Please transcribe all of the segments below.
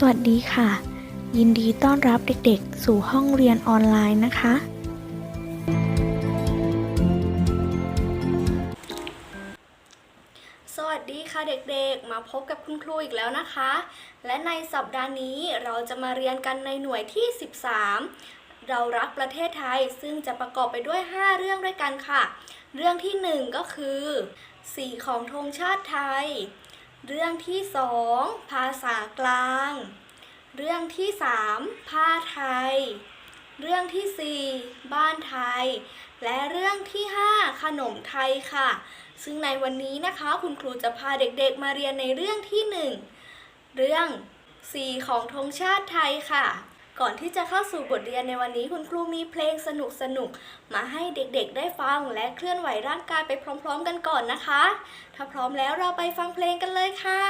สวัสดีค่ะ ยินดีต้อนรับเด็กๆ สู่ห้องเรียนออนไลน์นะคะ สวัสดีค่ะเด็กๆ มาพบกับคุณครูอีกแล้วนะคะ และในสัปดาห์นี้เราจะมาเรียนกันในหน่วยที่ 13 เรารักประเทศไทยซึ่งจะประกอบไปด้วย 5 เรื่องด้วยกันค่ะ เรื่องที่ 1 ก็คือ สีของธงชาติไทย เรื่องที่สองภาษากลาง เรื่องที่สามผ้าไทย เรื่องที่สี่บ้านไทย และเรื่องที่ห้าขนมไทยค่ะ ซึ่งในวันนี้นะคะคุณครูจะพาเด็กๆมาเรียนในเรื่องที่หนึ่งเรื่องสีของธงชาติไทยค่ะ ก่อนที่จะเข้าสู่บทเรียนในวันนี้คุณครูมีเพลงสนุกๆมาให้เด็กๆ ได้ฟังและเคลื่อนไหวร่างกายไปพร้อม ๆ กันก่อนนะคะ ถ้าพร้อมแล้วเราไปฟังเพลงกันเลยค่ะ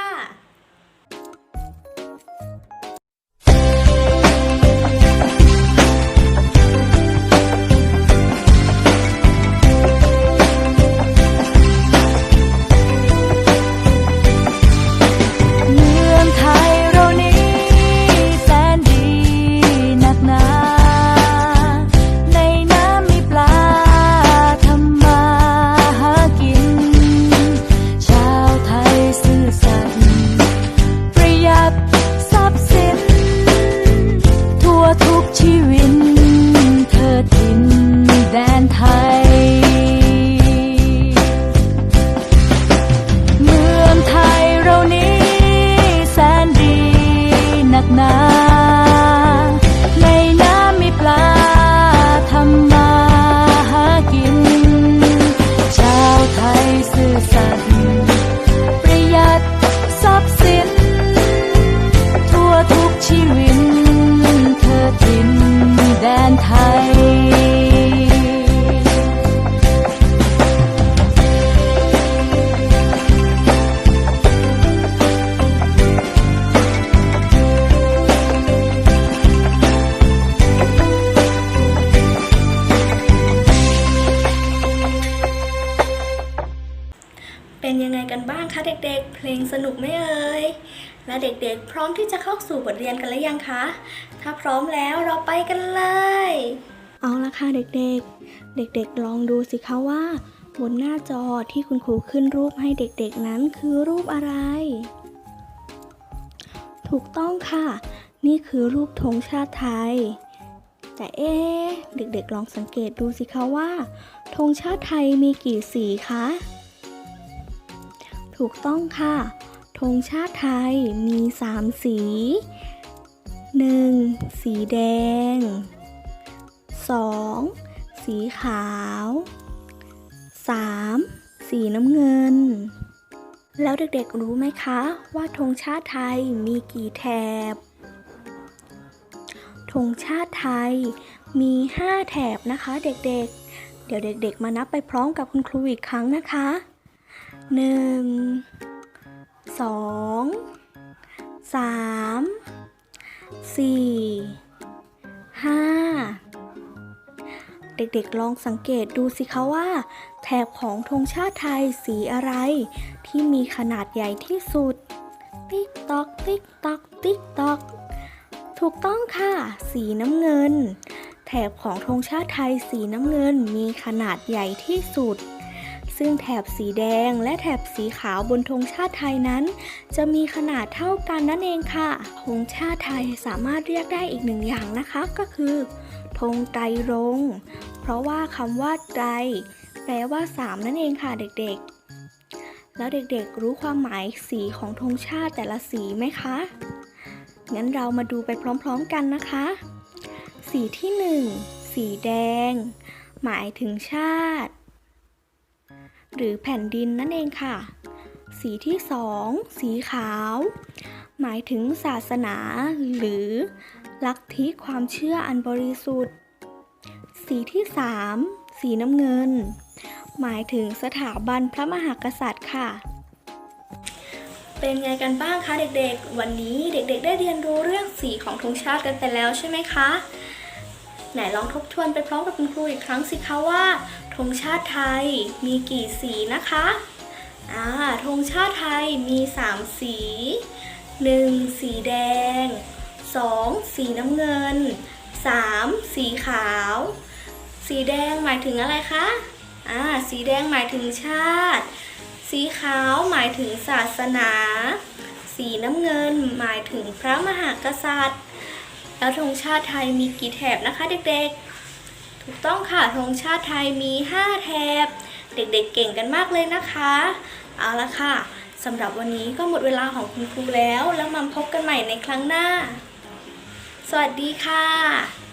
ด็กๆ เพลงสนุกไหมเอ่ย และเด็กๆ พร้อมที่จะเข้าสู่บทเรียนกันหรือยังคะ ถ้าพร้อมแล้วเราไปกันเลย เอาละค่ะเด็กๆ เด็กๆ ลองดูสิคะว่า บนหน้าจอที่คุณครูขึ้นรูปให้เด็กๆ นั้นคือรูปอะไร ถูกต้องค่ะ นี่คือรูปธงชาติไทย แต่เอ๊เด็กๆ ลองสังเกตดูสิคะว่าธงชาติไทยมีกี่สีคะ ถูกต้องค่ะธงชาติไทยมี 3 สี 1. สีแดง 2. สีขาว 3. สีน้ำเงิน แล้วเด็กๆรู้ไหมคะ ว่าธงชาติไทยมีกี่แถบธงชาติไทยมี 5 แถบนะคะเด็กๆ เดี๋ยวเด็กๆ มานับไปพร้อมกับคุณครูอีกครั้งนะคะ 1 2 3 4 5เด็กๆลองสังเกตดูสิคะว่า แถบของธงชาติไทยสีอะไร ที่มีขนาดใหญ่ที่สุด ติ๊กตอกติ๊กตอกติ๊กตอก ถูกต้องค่ะ สีน้ำเงิน แถบของธงชาติไทยสีน้ำเงินมีขนาดใหญ่ที่สุด ซึ่งแถบสีแดงและแถบสีขาวบนธงชาติไทยนั้น จะมีขนาดเท่ากันนั่นเองค่ะธงชาติไทยสามารถเรียกได้อีกหนึ่งอย่างนะคะก็คือธงไตรรงเพราะว่าคำว่าไตรแปลว่าสามนั่นเองค่ะเด็กๆ แล้วเด็กๆรู้ความหมายสีของธงชาติแต่ละสีไหมคะ งั้นเรามาดูไปพร้อมๆกันนะคะ สีที่หนึ่งสีแดง หมายถึงชาติ หรือแผ่นดินนั่นเองค่ะ สีที่สองสีขาว หมายถึงศาสนา หรือลัทธิความเชื่ออันบริสุทธิ์ สีที่สามสีน้ำเงิน หมายถึงสถาบันพระมหากษัตริย์ค่ะ เป็นไงกันบ้างคะเด็กๆ วันนี้เด็กๆ ได้เรียนรู้เรื่องสีของธงชาติกันไปแล้วใช่ไหมคะไหนลองทบทวนไปพร้อมกับคุณครูอีกครั้งสิคะว่า ธงชาติไทยมีกี่สีนะคะอ่าธงชาติไทยมี 3 สี 1. สีแดง 2. สีน้ำเงิน 3. สีขาว สีแดงหมายถึงอะไรคะอ่าสีแดงหมายถึงชาติ สีขาวหมายถึงศาสนา สีน้ำเงินหมายถึงพระมหากษัตริย์ แล้วธงชาติไทยมีกี่แถบนะคะเด็กๆ ถูกต้องค่ะธงชาติไทยมี 5 แถบ เด็กๆเก่งกันมากเลยนะคะ เอาละค่ะสำหรับวันนี้ก็หมดเวลาของคุณครูแล้ว แล้วมาพบกันใหม่ในครั้งหน้า สวัสดีค่ะ